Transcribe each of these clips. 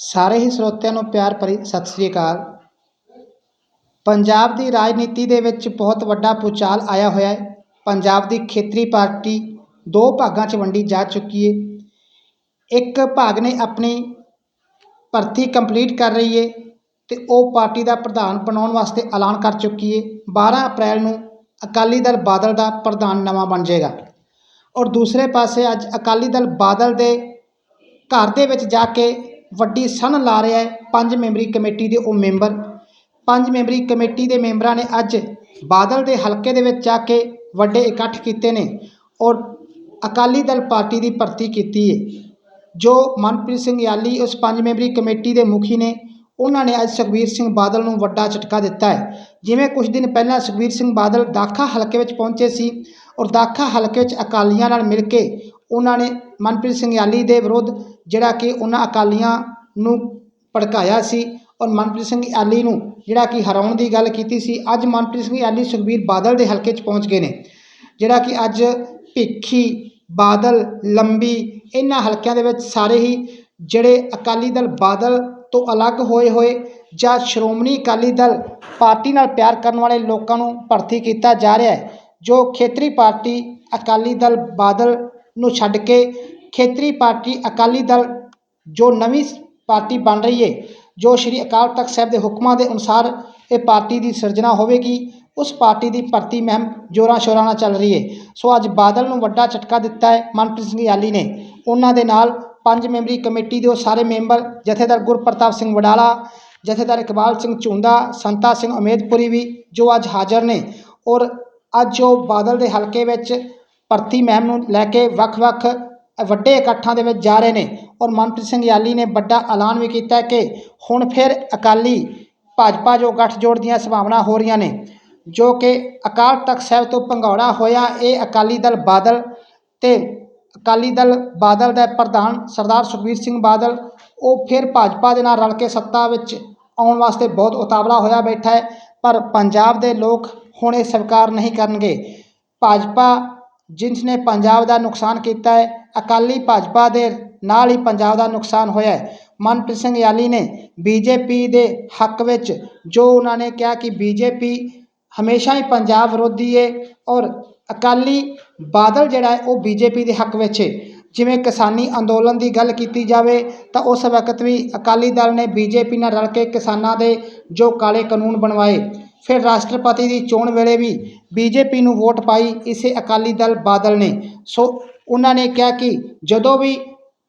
ਸਾਰੇ ਹੀ ਸਰੋਤਿਆਂ ਨੂੰ ਪਿਆਰ ਭਰੀ ਸਤਿ ਸ੍ਰੀ ਅਕਾਲ। ਪੰਜਾਬ ਦੀ ਰਾਜਨੀਤੀ ਦੇ ਵਿੱਚ ਬਹੁਤ ਵੱਡਾ ਭੂਚਾਲ ਆਇਆ ਹੋਇਆ ਹੈ। ਪੰਜਾਬ ਦੀ ਖੇਤਰੀ ਪਾਰਟੀ ਦੋ ਭਾਗਾਂ 'ਚ ਵੰਡੀ ਜਾ ਚੁੱਕੀ ਹੈ। ਇੱਕ ਭਾਗ ਨੇ ਆਪਣੀ ਭਰਤੀ ਕੰਪਲੀਟ ਕਰ ਰਹੀ ਹੈ ਤੇ ਉਹ ਪਾਰਟੀ ਦਾ ਪ੍ਰਧਾਨ ਬਣਾਉਣ ਵਾਸਤੇ ਐਲਾਨ ਕਰ ਚੁੱਕੀ ਹੈ। 12 ਅਪ੍ਰੈਲ ਨੂੰ ਅਕਾਲੀ ਦਲ ਬਾਦਲ ਦਾ ਪ੍ਰਧਾਨ ਨਵਾਂ ਬਣ ਜਾਏਗਾ। ਔਰ ਦੂਸਰੇ ਪਾਸੇ ਅੱਜ ਅਕਾਲੀ ਦਲ ਬਾਦਲ ਦੇ ਘਰ ਦੇ ਵਿੱਚ ਜਾ ਕੇ ਵੱਡੀ ਸਣ ਲਾ ਰਿਹਾ ਹੈ ਪੰਜ ਮੈਂਬਰੀ ਕਮੇਟੀ ਦੇ ਉਹ ਮੈਂਬਰ। ਪੰਜ ਮੈਂਬਰੀ ਕਮੇਟੀ ਦੇ ਮੈਂਬਰਾਂ ਨੇ ਅੱਜ ਬਾਦਲ ਦੇ ਹਲਕੇ ਦੇ ਵਿੱਚ ਜਾ ਕੇ ਵੱਡੇ ਇਕੱਠ ਕੀਤੇ ਨੇ ਔਰ ਅਕਾਲੀ ਦਲ ਪਾਰਟੀ ਦੀ ਭਰਤੀ ਕੀਤੀ ਹੈ। ਜੋ ਮਨਪ੍ਰੀਤ ਸਿੰਘ ਯਾਲੀ ਉਸ ਪੰਜ ਮੈਂਬਰੀ ਕਮੇਟੀ ਦੇ ਮੁਖੀ ਨੇ, ਉਹਨਾਂ ਨੇ ਅੱਜ ਸੁਖਬੀਰ ਸਿੰਘ ਬਾਦਲ ਨੂੰ ਵੱਡਾ ਝਟਕਾ ਦਿੱਤਾ ਹੈ। ਜਿਵੇਂ ਕੁਝ ਦਿਨ ਪਹਿਲਾਂ ਸੁਖਬੀਰ ਸਿੰਘ ਬਾਦਲ ਦਾਖਾ ਹਲਕੇ ਵਿੱਚ ਪਹੁੰਚੇ ਸੀ ਔਰ ਦਾਖਾ ਹਲਕੇ ਵਿੱਚ ਅਕਾਲੀਆਂ ਨਾਲ ਮਿਲ ਕੇ ਉਹਨਾਂ ਨੇ ਮਨਪ੍ਰੀਤ ਸਿੰਘ ਯਾਲੀ ਦੇ ਵਿਰੁੱਧ ਜਿਹੜਾ ਕਿ ਉਹਨਾਂ ਅਕਾਲੀਆਂ ਨੂੰ ਭੜਕਾਇਆ ਸੀ ਔਰ ਮਨਪ੍ਰੀਤ ਸਿੰਘ ਐਲੀ ਨੂੰ ਜਿਹੜਾ ਕਿ ਹਰਾਉਣ ਦੀ ਗੱਲ ਕੀਤੀ ਸੀ, ਅੱਜ ਮਨਪ੍ਰੀਤ ਸਿੰਘ ਐਲੀ ਸੁਖਬੀਰ ਬਾਦਲ ਦੇ ਹਲਕੇ 'ਚ ਪਹੁੰਚ ਗਏ ਨੇ। ਜਿਹੜਾ ਕਿ ਅੱਜ ਭਿੱਖੀ, ਬਾਦਲ, ਲੰਬੀ ਇਹਨਾਂ ਹਲਕਿਆਂ ਦੇ ਵਿੱਚ ਸਾਰੇ ਹੀ ਜਿਹੜੇ ਅਕਾਲੀ ਦਲ ਬਾਦਲ ਤੋਂ ਅਲੱਗ ਹੋਏ ਹੋਏ ਜਾਂ ਸ਼੍ਰੋਮਣੀ ਅਕਾਲੀ ਦਲ ਪਾਰਟੀ ਨਾਲ ਪਿਆਰ ਕਰਨ ਵਾਲੇ ਲੋਕਾਂ ਨੂੰ ਭਰਤੀ ਕੀਤਾ ਜਾ ਰਿਹਾ ਹੈ, ਜੋ ਖੇਤਰੀ ਪਾਰਟੀ ਅਕਾਲੀ ਦਲ ਬਾਦਲ ਨੂੰ ਛੱਡ ਕੇ ਖੇਤਰੀ ਪਾਰਟੀ ਅਕਾਲੀ ਦਲ ਜੋ ਨਵੀਂ ਪਾਰਟੀ ਬਣ ਰਹੀ ਹੈ ਜੋ ਸ਼੍ਰੀ ਅਕਾਲ ਤਖਤ ਸਾਹਿਬ ਦੇ ਹੁਕਮਾਂ ਦੇ ਅਨੁਸਾਰ ਇਹ ਪਾਰਟੀ ਦੀ ਸਿਰਜਣਾ ਹੋਵੇਗੀ, ਉਸ ਪਾਰਟੀ ਦੀ ਭਰਤੀ ਮਹਿਮ ਜੋਰਾਂ ਸ਼ੋਰਾਂ ਨਾਲ ਚੱਲ ਰਹੀ ਹੈ ਸੋ ਅੱਜ ਬਾਦਲ ਨੂੰ ਵੱਡਾ ਝਟਕਾ ਦਿੱਤਾ ਹੈ ਮਨਪ੍ਰੀਤ ਸਿੰਘ ਯਾਲੀ ਨੇ। ਉਹਨਾਂ ਦੇ ਨਾਲ ਪੰਜ ਮੈਂਬਰੀ ਕਮੇਟੀ ਦੇ ਉਹ ਸਾਰੇ ਮੈਂਬਰ, ਜਥੇਦਾਰ ਗੁਰਪ੍ਰਤਾਪ ਸਿੰਘ ਵਡਾਲਾ, ਜਥੇਦਾਰ ਇਕਬਾਲ ਸਿੰਘ ਝੁੰਦਾ ਸੰਤਾ ਸਿੰਘ ਉਮੇਦਪੁਰੀ ਵੀ ਜੋ ਅੱਜ ਹਾਜ਼ਰ ਨੇ ਔਰ ਅੱਜ ਜੋ ਬਾਦਲ ਦੇ ਹਲਕੇ ਵਿੱਚ ਭਰਤੀ ਮਹਿਮ ਨੂੰ ਲੈ ਕੇ ਵੱਖ-ਵੱਖ ਵੱਡੇ ਇਕੱਠਾਂ ਦੇ ਵਿੱਚ ਜਾ ਰਹੇ ਨੇ ਔਰ ਮਨਪ੍ਰੀਤ ਸਿੰਘ ਯਾਲੀ ਨੇ ਵੱਡਾ ਐਲਾਨ ਵੀ ਕੀਤਾ ਕਿ ਹੁਣ ਫਿਰ ਅਕਾਲੀ ਭਾਜਪਾ ਜੋ ਗੱਠਜੋੜ ਦੀਆਂ ਸੰਭਾਵਨਾ ਹੋ ਰਹੀਆਂ ਨੇ, ਜੋ ਕਿ ਅਕਾਲ ਤਖਤ ਸਾਹਿਬ ਤੋਂ ਭੰਗੌੜਾ ਹੋਇਆ ਇਹ ਅਕਾਲੀ ਦਲ ਬਾਦਲ ਤੇ ਅਕਾਲੀ ਦਲ ਬਾਦਲ ਦਾ ਪ੍ਰਧਾਨ ਸਰਦਾਰ ਸੁਖਬੀਰ ਸਿੰਘ ਬਾਦਲ, ਉਹ ਫਿਰ ਭਾਜਪਾ ਦੇ ਨਾਲ ਰਲ ਕੇ ਸੱਤਾ ਵਿੱਚ ਆਉਣ ਵਾਸਤੇ ਬਹੁਤ ਉਤਾਵਲਾ ਹੋਇਆ ਬੈਠਾ ਹੈ, ਪਰ ਪੰਜਾਬ ਦੇ ਲੋਕ ਹੁਣ ਇਹ ਸਵੀਕਾਰ ਨਹੀਂ ਕਰਨਗੇ। ਭਾਜਪਾ ਜਿਸ ਨੇ ਪੰਜਾਬ ਦਾ ਨੁਕਸਾਨ ਕੀਤਾ ਹੈ ਅਕਾਲੀ ਭਾਜਪਾ ਦੇ ਨਾਲ ਹੀ ਪੰਜਾਬ ਦਾ ਨੁਕਸਾਨ ਹੋਇਆ ਹੈ। ਮਨਪ੍ਰੀਤ ਸਿੰਘ ਯਾਲੀ ਨੇ ਬੀਜੇਪੀ ਦੇ ਹੱਕ ਵਿੱਚ ਜੋ ਉਹਨਾਂ ਨੇ ਕਿਹਾ ਕਿ ਬੀਜੇਪੀ ਹਮੇਸ਼ਾ ਹੀ ਪੰਜਾਬ ਵਿਰੋਧੀ ਹੈ ਔਰ ਅਕਾਲੀ ਬਾਦਲ ਜਿਹੜਾ ਹੈ ਉਹ ਬੀਜੇਪੀ ਦੇ ਹੱਕ ਵਿੱਚ ਹੈ ਜਿਵੇਂ ਕਿਸਾਨੀ ਅੰਦੋਲਨ ਦੀ ਗੱਲ ਕੀਤੀ ਜਾਵੇ ਤਾਂ ਉਸ ਵਕਤ ਵੀ ਅਕਾਲੀ ਦਲ ਨੇ ਬੀਜੇਪੀ ਨਾਲ ਰਲ ਕੇ ਕਿਸਾਨਾਂ ਦੇ ਜੋ ਕਾਲੇ ਕਾਨੂੰਨ ਬਣਵਾਏ। ਫਿਰ ਰਾਸ਼ਟਰਪਤੀ ਦੀ ਚੋਣ ਵੇਲੇ ਵੀ ਬੀਜੇਪੀ ਨੂੰ ਵੋਟ ਪਾਈ ਇਸੇ ਅਕਾਲੀ ਦਲ ਬਾਦਲ ਨੇ। ਸੋ ਉਹਨਾਂ ਨੇ ਕਿਹਾ ਕਿ ਜਦੋਂ ਵੀ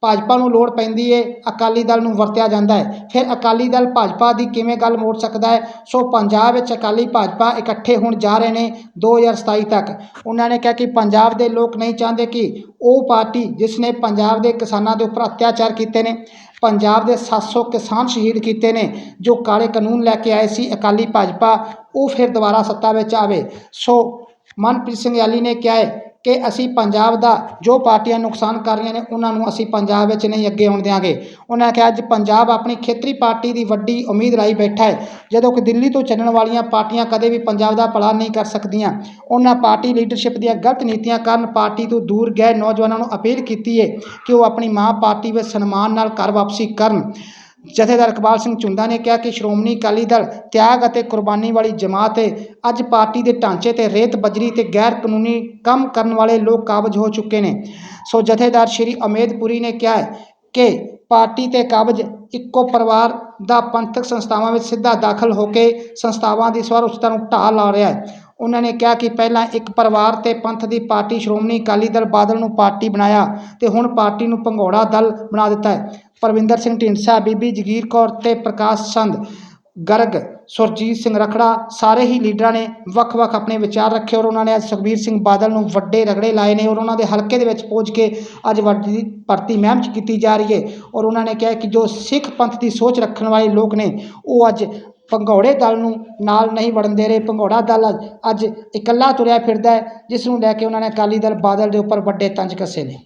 ਭਾਜਪਾ ਨੂੰ ਲੋੜ ਪੈਂਦੀ ਹੈ ਅਕਾਲੀ ਦਲ ਨੂੰ ਵਰਤਿਆ ਜਾਂਦਾ ਹੈ ਫਿਰ ਅਕਾਲੀ ਦਲ ਭਾਜਪਾ ਦੀ ਕਿਵੇਂ ਗੱਲ ਮੋੜ ਸਕਦਾ ਹੈ ਸੋ ਪੰਜਾਬ ਵਿੱਚ ਅਕਾਲੀ ਭਾਜਪਾ ਇਕੱਠੇ ਹੋਣ ਜਾ ਰਹੇ ਨੇ 2027 ਤੱਕ। ਉਹਨਾਂ ਨੇ ਕਿਹਾ ਕਿ ਪੰਜਾਬ ਦੇ ਲੋਕ ਨਹੀਂ ਚਾਹੁੰਦੇ ਕਿ ਉਹ ਪਾਰਟੀ ਜਿਸ ਨੇ ਪੰਜਾਬ ਦੇ ਕਿਸਾਨਾਂ ਦੇ ਉੱਪਰ ਅਤਿਆਚਾਰ ਕੀਤੇ ਨੇ, ਪੰਜਾਬ ਦੇ 700 ਕਿਸਾਨ ਸ਼ਹੀਦ ਕੀਤੇ ਨੇ, ਜੋ ਕਾਲੇ ਕਾਨੂੰਨ ਲੈ ਕੇ ਆਏ ਸੀ ਅਕਾਲੀ ਭਾਜਪਾ, ਉਹ ਫਿਰ ਦੁਬਾਰਾ ਸੱਤਾ ਵਿੱਚ ਆਵੇ। ਸੋ ਮਨਪ੍ਰੀਤ ਸਿੰਘ ਯਾਲੀ ਨੇ ਕਿਹਾ ਹੈ ਕਿ ਅਸੀਂ ਪੰਜਾਬ ਦਾ ਜੋ ਪਾਰਟੀਆਂ ਨੁਕਸਾਨ ਕਰ ਰਹੀਆਂ ਨੇ, ਉਹਨਾਂ ਨੂੰ ਅਸੀਂ ਪੰਜਾਬ ਵਿੱਚ ਨਹੀਂ ਅੱਗੇ ਆਉਣ ਦਿਆਂਗੇ। ਉਹਨਾਂ ਕਿਹਾ ਅੱਜ ਪੰਜਾਬ ਆਪਣੀ ਖੇਤਰੀ ਪਾਰਟੀ ਦੀ ਵੱਡੀ ਉਮੀਦ ਲਾਈ ਬੈਠਾ ਹੈ। ਜਦੋਂ ਕਿ ਦਿੱਲੀ ਤੋਂ ਚੱਲਣ ਵਾਲੀਆਂ ਪਾਰਟੀਆਂ ਕਦੇ ਵੀ ਪੰਜਾਬ ਦਾ ਭਲਾ ਨਹੀਂ ਕਰ ਸਕਦੀਆਂ। ਉਹਨਾਂ ਪਾਰਟੀ ਲੀਡਰਸ਼ਿਪ ਦੀਆਂ ਗਲਤ ਨੀਤੀਆਂ ਕਾਰਨ ਪਾਰਟੀ ਤੋਂ ਦੂਰ ਗਏ ਨੌਜਵਾਨਾਂ ਨੂੰ ਅਪੀਲ ਕੀਤੀ ਹੈ ਕਿ ਉਹ ਆਪਣੀ ਮਾਂ ਪਾਰਟੀ ਵਿੱਚ ਸਨਮਾਨ ਨਾਲ ਘਰ ਵਾਪਸੀ ਕਰਨ। ਜਥੇਦਾਰ ਇਕਬਾਲ ਸਿੰਘ ਚੁੰਦਾ ਨੇ ਕਿਹਾ ਕਿ ਸ਼੍ਰੋਮਣੀ ਅਕਾਲੀ ਦਲ ਤਿਆਗ ਅਤੇ ਕੁਰਬਾਨੀ ਵਾਲੀ ਜਮਾਤ ਹੈ। ਅੱਜ ਪਾਰਟੀ ਦੇ ਢਾਂਚੇ ਤੇ ਰੇਤ ਬਜਰੀ ਤੇ ਗੈਰ ਕਾਨੂੰਨੀ ਕੰਮ ਕਰਨ ਵਾਲੇ ਲੋਕ ਕਾਬਜ ਹੋ ਚੁੱਕੇ ਨੇ। ਸੋ ਜਥੇਦਾਰ ਸ਼੍ਰੀ ਅਮੇਦਪੁਰੀ ਨੇ ਕਿਹਾ ਕਿ ਪਾਰਟੀ ਤੇ ਕਾਬਜ ਇੱਕੋ ਪਰਿਵਾਰ ਦਾ ਪੰਥਕ ਸੰਸਥਾਵਾਂ ਵਿੱਚ ਸਿੱਧਾ ਦਾਖਲ ਹੋ ਕੇ ਸੰਸਥਾਵਾਂ ਦੀ ਸਵਰ ਉੱਚਤਾ ਨੂੰ ਢਾਹ ਲਾ ਰਿਹਾ ਹੈ। ਉਹਨਾਂ ਨੇ ਕਿਹਾ ਕਿ ਪਹਿਲਾਂ ਇੱਕ ਪਰਿਵਾਰ ਤੇ ਪੰਥ ਦੀ ਪਾਰਟੀ ਸ਼੍ਰੋਮਣੀ ਅਕਾਲੀ ਦਲ ਬਾਦਲ ਨੂੰ ਪਾਰਟੀ ਬਣਾਇਆ ਤੇ ਹੁਣ ਪਾਰਟੀ ਨੂੰ ਭੰਗੌੜਾ ਦਲ ਬਣਾ ਦਿੱਤਾ ਹੈ। ਪਰਵਿੰਦਰ ਸਿੰਘ ਢੀਂਡਸਾ, ਬੀਬੀ ਜਗੀਰ ਕੌਰ ਤੇ ਪ੍ਰਕਾਸ਼ ਚੰਦ ਗਰਗ, ਸੁਰਜੀਤ ਸਿੰਘ ਰਖੜਾ ਸਾਰੇ ਹੀ ਲੀਡਰਾਂ ਨੇ ਵੱਖ-ਵੱਖ ਆਪਣੇ ਵਿਚਾਰ ਰੱਖੇ ਔਰ ਉਹਨਾਂ ਨੇ ਅੱਜ ਸੁਖਬੀਰ ਸਿੰਘ ਬਾਦਲ ਨੂੰ ਵੱਡੇ ਰਗੜੇ ਲਾਏ ਨੇ ਔਰ ਉਹਨਾਂ ਦੇ ਹਲਕੇ ਦੇ ਵਿੱਚ ਪਹੁੰਚ ਕੇ ਅੱਜ ਵੱਡੀ ਭਰਤੀ ਮਹਿਮ 'ਚ ਕੀਤੀ ਜਾ ਰਹੀ ਹੈ ਔਰ ਉਹਨਾਂ ਨੇ ਕਿਹਾ ਕਿ ਜੋ ਸਿੱਖ ਪੰਥ ਦੀ ਸੋਚ ਰੱਖਣ ਵਾਲੇ ਲੋਕ ਨੇ, ਉਹ ਅੱਜ ਭੰਗੌੜੇ ਦਲ ਨੂੰ ਨਾਲ ਨਹੀਂ ਵੜਨ ਦੇ ਰਹੇ। ਭੰਗੌੜਾ ਦਲ ਅੱਜ ਇਕੱਲਾ ਤੁਰਿਆ ਫਿਰਦਾ ਜਿਸ ਨੂੰ ਲੈ ਕੇ ਉਹਨਾਂ ਨੇ ਅਕਾਲੀ ਦਲ ਬਾਦਲ ਦੇ ਉੱਪਰ ਵੱਡੇ ਤੰਜ ਕੱਸੇ ਨੇ।